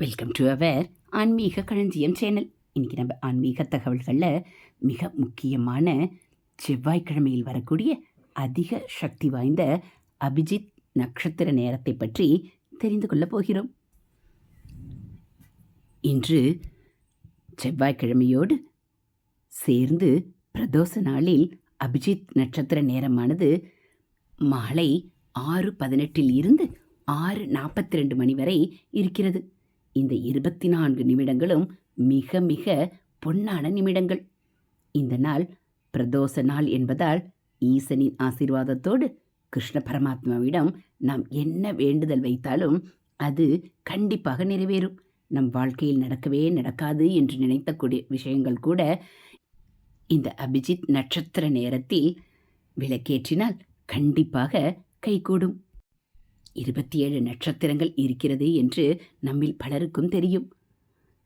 Welcome to our ஆன்மீக களஞ்சியம் channel இன்றைக்கி நம்ம ஆன்மீக தகவல்களில் மிக முக்கியமான செவ்வாய்க்கிழமையில் வரக்கூடிய அதிக சக்தி வாய்ந்த அபிஜித் நட்சத்திர நேரத்தை பற்றி தெரிந்து கொள்ளப் போகிறோம். இன்று செவ்வாய்க்கிழமையோடு சேர்ந்து பிரதோஷ நாளில் அபிஜித் நட்சத்திர நேரமானது மாலை ஆறு பதினெட்டில் இருந்து ஆறு நாற்பத்தி ரெண்டு மணி வரை இருக்கிறது. இந்த இருபத்தி நான்கு நிமிடங்களும் மிக மிக பொன்னான நிமிடங்கள். இந்த நாள் பிரதோஷ நாள் என்பதால் ஈசனின் ஆசீர்வாதத்தோடு கிருஷ்ண பரமாத்மாவிடம் நாம் என்ன வேண்டுதல் வைத்தாலும் அது கண்டிப்பாக நிறைவேறும். நம் வாழ்க்கையில் நடக்கவே நடக்காது என்று நினைத்தக்கூடிய விஷயங்கள் கூட இந்த அபிஜித் நட்சத்திர நேரத்தில் விளக்கேற்றினால் கண்டிப்பாக கைகூடும். இருபத்தி ஏழு நட்சத்திரங்கள் இருக்கிறது என்று நம்மில் பலருக்கும் தெரியும்.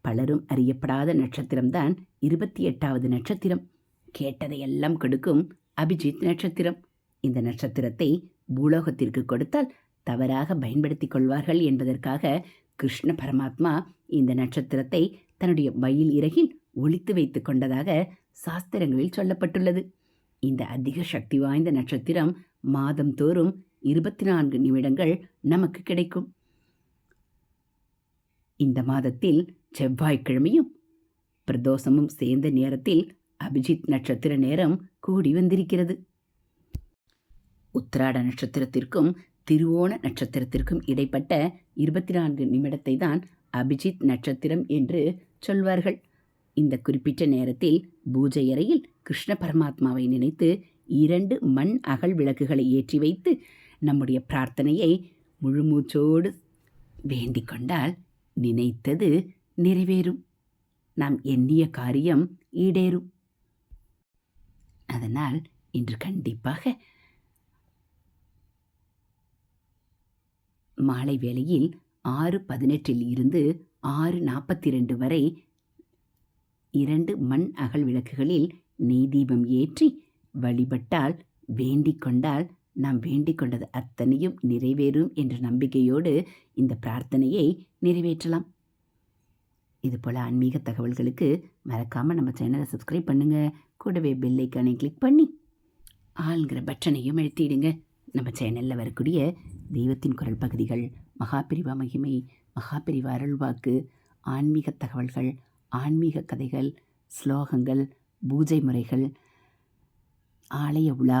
பலரும் அறியப்படாத நட்சத்திரம்தான் இருபத்தி எட்டாவது நட்சத்திரம். கேட்டதையெல்லாம் கொடுக்கும் அபிஜித் நட்சத்திரம். இந்த நட்சத்திரத்தை பூலோகத்திற்கு கொடுத்தால் தவறாக பயன்படுத்திக் கொள்வார்கள் என்பதற்காக கிருஷ்ண பரமாத்மா இந்த நட்சத்திரத்தை தன்னுடைய மயில் இறகில் ஒளித்து வைத்து கொண்டதாக சாஸ்திரங்களில் சொல்லப்பட்டுள்ளது. இந்த அதிக சக்தி வாய்ந்த நட்சத்திரம் மாதம் தோறும் இருபத்தி நான்கு நிமிடங்கள் நமக்கு கிடைக்கும். இந்த மாதத்தில் செவ்வாய்க்கிழமையும் பிரதோஷமும் சேர்ந்த நேரத்தில் அபிஜித் நட்சத்திர நேரம் கூடி வந்திருக்கிறது. உத்திராட நட்சத்திரத்திற்கும் திருவோண நட்சத்திரத்திற்கும் இடைப்பட்ட இருபத்தி நான்கு நிமிடத்தை தான் அபிஜித் நட்சத்திரம் என்று சொல்வார்கள். இந்த குறிப்பிட்ட நேரத்தில் பூஜை அறையில் கிருஷ்ண பரமாத்மாவை நினைத்து இரண்டு மண் அகல் விளக்குகளை ஏற்றி வைத்து நம்முடைய பிரார்த்தனையை முழுமூச்சோடு வேண்டிக் கொண்டால் நினைத்தது நிறைவேறும். நாம் எண்ணிய காரியம் ஈடேறும். அதனால் இன்று கண்டிப்பாக மாலை வேளையில் ஆறு பதினெட்டில் இருந்து ஆறு நாற்பத்தி ரெண்டு வரை இரண்டு மண் அகல் விளக்குகளில் நெய் தீபம் ஏற்றி வழிபட்டால் வேண்டிக் கொண்டால் நாம் வேண்டிக் கொண்டது அத்தனையும் நிறைவேறும் என்ற நம்பிக்கையோடு இந்த பிரார்த்தனையை நிறைவேற்றலாம். இதுபோல் ஆன்மீக தகவல்களுக்கு மறக்காமல் நம்ம சேனலை சப்ஸ்கிரைப் பண்ணுங்கள் கூடவே பெல் ஐக்கானை கிளிக் பண்ணி ஆளுங்கிற பட்டனையும் எழுத்திடுங்க நம்ம சேனலில் வரக்கூடிய தெய்வத்தின் குரல் பகுதிகள் மகாபிரிவா மகிமை மகாபிரிவா அருள்வாக்கு ஆன்மீக தகவல்கள் ஆன்மீக கதைகள் ஸ்லோகங்கள் பூஜை முறைகள் ஆலய உலா